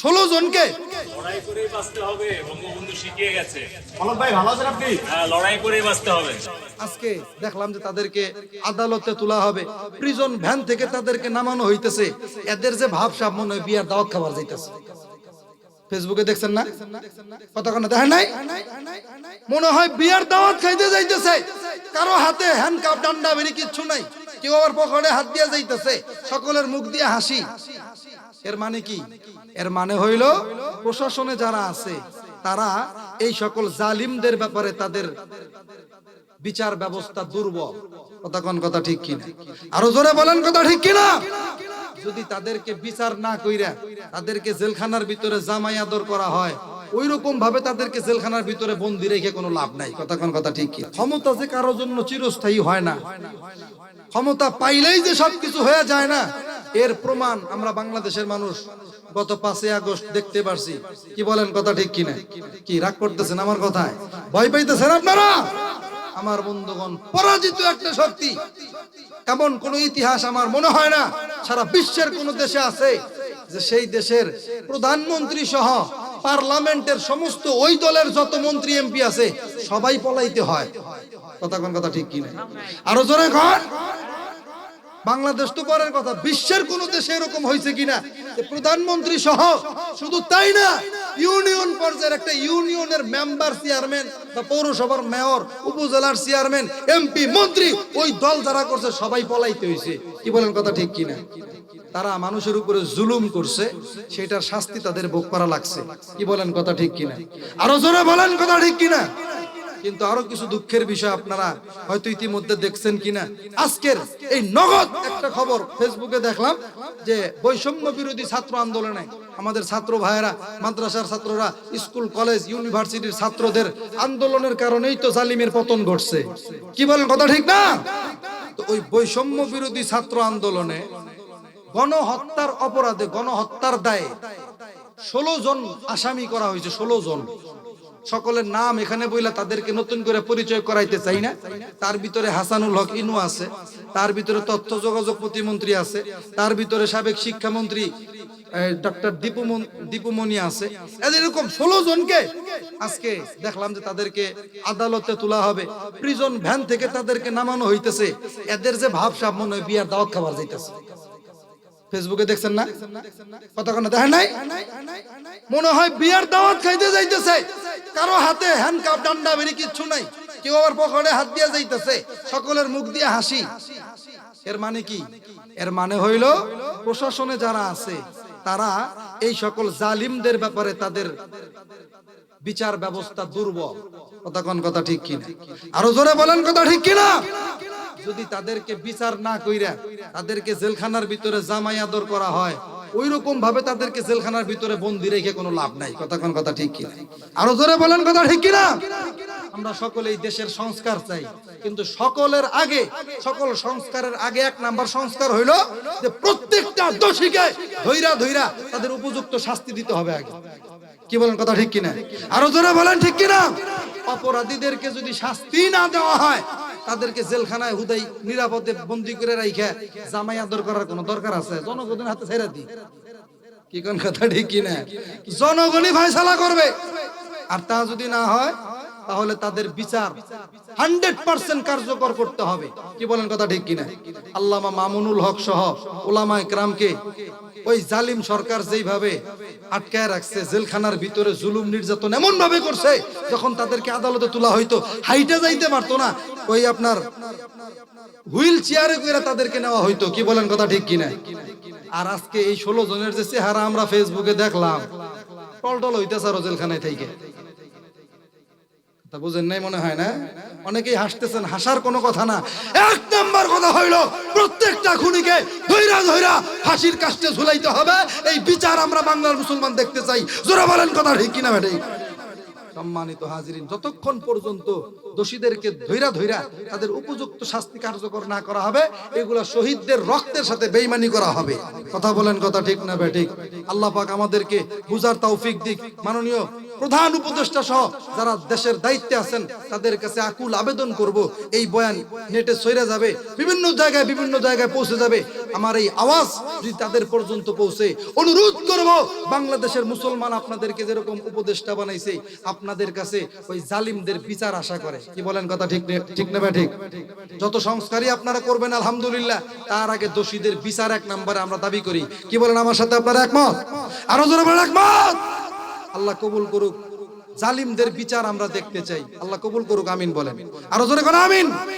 ষোলো জনকে? লড়াই করেই বাঁচতে হবে বঙ্গবন্ধু শিখিয়ে গেছে। অলক ভাই ভালো আছেন আপনি? হ্যাঁ লড়াই করেই বাঁচতে হবে। আজকে দেখলাম যে তাদেরকে আদালতে তোলা হবে। প্রিজন ভ্যান থেকে তাদেরকে নামানো হইতেছে। এদের যে ভাবসাব মনে হয় বিয়ার দাওয়াত খাবার যাইতেছে। ফেসবুকে দেখছেন না? কতক্ষণ দেখেন নাই? মনে হয় বিয়ার দাওয়াত খাইতে যাইতেছে। কারও হাতে হ্যান্ডকাপ ডান্ডা বেরি কিচ্ছু নাই। কেউ আবার পকেটে হাত দিয়ে যাইতেছে। সকলের মুখ দিয়ে হাসি। এর মানে কি? এর মানে হইল প্রশাসনে যারা আছে, তারা এই সকল জালিমদের ব্যাপারে তাদের বিচার ব্যবস্থা দুর্বল। কথা কোন কথা ঠিক কিনা? আরও জোরে বলেন কথা ঠিক কিনা? যদি তাদেরকে বিচার না কইরা তাদেরকে জেলখানার ভিতরে জামাই আদর করা হয় ওই রকম ভাবে তাদেরকে জেলখানার ভিতরে বন্দি রেখে কোনো লাভ নাই। কথা কোন কথা ঠিক কি ক্ষমতা যে কারোর জন্য চিরস্থায়ী হয় না। ক্ষমতা পাইলেই যে সবকিছু হয়ে যায় না। এর প্রমাণ আমরা বাংলাদেশের মানুষ গত পাঁচই আগস্ট দেখতে পারছি। কি বলেন কথা ঠিক কিনা? কি রাগ করতেছেন আমার কথায়? ভয় পাইতেছেন আপনারা? আমার বন্ধুগণ, পরাজিত একটা শক্তি। এমন কোন ইতিহাস আমার মনে হয় না, সারা বিশ্বের কোন দেশে আছে যে সেই দেশের প্রধানমন্ত্রী সহ পার্লামেন্টের সমস্ত ওই দলের যত মন্ত্রী, এমপি আছে, সবাই পলাইতে হয়। কথা কোন কথা ঠিক কিনা? আরও জোরে ঘর বাংলাদেশ তো পরের কথা। বিশ্বের কোন দেশে এরকম হয়েছে কিনা? প্রধানমন্ত্রী সহ শুধু তাই না, ইউনিয়ন পর্যায়ের একটা ইউনিয়নের মেম্বার চেয়ারম্যান বা পৌরসভার মেয়র, উপজেলার চেয়ারম্যান, এমপি, মন্ত্রী, ওই দল যারা করছে, সবাই পলাইতে হয়েছে কি বলেন কথা ঠিক কিনা? তারা মানুষের উপরে জুলুম করছে, সেটার শাস্তি তাদের ভোগ করা লাগছে। কি বলেন কথা ঠিক কিনা? আরও জোরে বলেন কথা ঠিক কিনা? কিন্তু আরও কিছু দুঃখের বিষয় আপনারা হয়তো ইতিমধ্যে দেখছেন কিনা। আজকের এই নগদ একটা খবর ফেসবুকে দেখলাম যে বৈষম্য বিরোধী ছাত্র আন্দোলনে আমাদের ছাত্র ভাইয়েরা, মাদ্রাসার ছাত্ররা, স্কুল, কলেজ, ইউনিভার্সিটির ছাত্রদের আন্দোলনের কারণেই তো জালিমের পতন ঘটছে। কি বলেন, কথা ঠিক না? তো ওই বৈষম্য বিরোধী ছাত্র আন্দোলনে গণহত্যার অপরাধে, গণহত্যার দায়ে ষোলো জন আসামি করা হয়েছে, ষোলো জন। সকলের নাম এখানে বইলা তাদেরকে নতুন করে পরিচয় করাইতে চাই না। তার ভিতরে হাসানুল হক ইনু আছে, তার ভিতরে তথ্য যোগাযোগ প্রতিমন্ত্রী আছে, তার ভিতরে সাবেক শিক্ষামন্ত্রী ডক্টর দীপুমন দীপুমণি আছে। এরকম ষোলো জনকে আজকে দেখলাম যে তাদেরকে আদালতে তোলা হবে। প্রিজন ভ্যান থেকে তাদেরকে নামানো হইতেছে। এদের যে ভাবসাব মনে হয় বিয়ার দাওয়াত খাবার যাইতেছে। ফেসবুকে দেখছেন না? কতক্ষণ দেখেন নাই? মনে হয় বিয়ার দাওয়াত খাইতে যাইতেছে। কারও হাতে হ্যান্ডকাপ ডান্ডা বেরি কিচ্ছু নাই। কেউ আবার পকেটে হাত দিয়ে যাইতেছে। সকলের মুখ দিয়ে হাসি। এর মানে কি? এর মানে হইল, প্রশাসনে যারা আছে, তারা এই সকল জালিমদের ব্যাপারে তাদের বিচার ব্যবস্থা দুর্বল। কথা কোন কথা ঠিক কিনা? আরও জোরে বলেন কথা ঠিক কিনা? যদি তাদেরকে বিচার না কইরা তাদেরকে জেলখানার ভিতরে জামাই আদর করা হয় ওই রকম ভাবে তাদেরকে জেলখানার ভিতরে বন্দি রেখে কোনো লাভ নাই। কথা কোন কথা ঠিক কিনা? আরও জোরে বলেন কথা ঠিক কিনা? আমরা সকলেই দেশের সংস্কার চাই, কিন্তু সকলের আগে, সকল সংস্কারের আগে এক নাম্বার সংস্কার হইল যে প্রত্যেকটা দোষীকে ধৈরা ধৈরা তাদের উপযুক্ত শাস্তি দিতে হবে আগে। কি বলেন কথা ঠিক কিনা? আরও জোরে বলেন ঠিক কিনা? অপরাধীদেরকে যদি শাস্তি না দেওয়া হয় তাদেরকে জেলখানায় হুদাই নিরাপদে বন্দি করে রাইখা জামাই আদর করার কোনো দরকার আছে? জনগণের হাতে ছেড়ে দি। কি কোন কথা ঠিক কিনা? জনগণই ফয়সালা করবে। আর তা যদি না হয় তাহলে তাদের বিচার হান্ড্রেড পার্সেন্ট কার্যকর করতে হবে। কি বলেন কথা ঠিক কিনা? আল্লামা মামুনুল হক সহ ওলামা একরামকে ওই জালিম সরকার যেইভাবে আটকায় রাখছে, জেলখানার ভিতরে জুলুম নির্যাতন এমন ভাবে করছে, যখন তাদেরকে আদালতে তোলা হইতো, হাইটে যাইতে পারতো না, ওই আপনার হুইল চেয়ারে করে তাদেরকে নেওয়া হইতো। কি বলেন কথা ঠিক কিনা? আর আজকে এই ষোলো জনের যে চেহারা আমরা ফেসবুকে দেখলাম, টলটল হইতেছে আরও জেলখানায় থেকে তা বুঝেন নাই মনে হয় না? অনেকেই হাসতেছেন, হাসার কোনো কথা না। এক নাম্বার কথা হইল, প্রত্যেকটা খুনিকে ধৈরা ধৈরা কাষ্টে ঝুলাইতে হবে। এই বিচার আমরা বাংলার মুসলমান দেখতে চাই। বলেন কথা ঠিক কিনা সম্মানিত হাজিরিন, যতক্ষণ পর্যন্ত দোষীদেরকে ধৈরা ধৈরা তাদের উপযুক্ত শাস্তি কার্যকর না করা হবে, এগুলো শহীদদের রক্তের সাথে বেইমানি করা হবে। কথা বলেন কথা ঠিক না ভাই ঠিক আল্লাহ পাক আমাদেরকে বুঝার তৌফিক দিক। মাননীয় প্রধান উপদেষ্টা সহ যারা দেশের দায়িত্বে আছেন, তাদের কাছে আকুল আবেদন করব। এই বয়ান নেটে সইরা যাবে, বিভিন্ন জায়গায় বিভিন্ন জায়গায় পৌঁছে যাবে। আমার এই আওয়াজ যদি তাদের পর্যন্ত পৌঁছে, অনুরোধ করব, বাংলাদেশের মুসলমান আপনাদেরকে যেরকম উপদেষ্টা বানাইছে, আপনাদের কাছে ওই জালিমদের বিচার আশা করে। কি বলেন কথা ঠিক ঠিক নেবে ঠিক? যত সংস্কারই আপনারা করবেন, আলহামদুলিল্লাহ, তার আগে দোষীদের বিচার এক নম্বরে আমরা দাবি করি। কি বলেন আমার সাথে আপনারা একমত? আরও জোরে বলেন, একমত! আল্লাহ কবুল করুক। জালিমদের বিচার আমরা দেখতে চাই। আল্লাহ কবুল করুক, আমিন বলেন। আরও জোরে করে আমিন।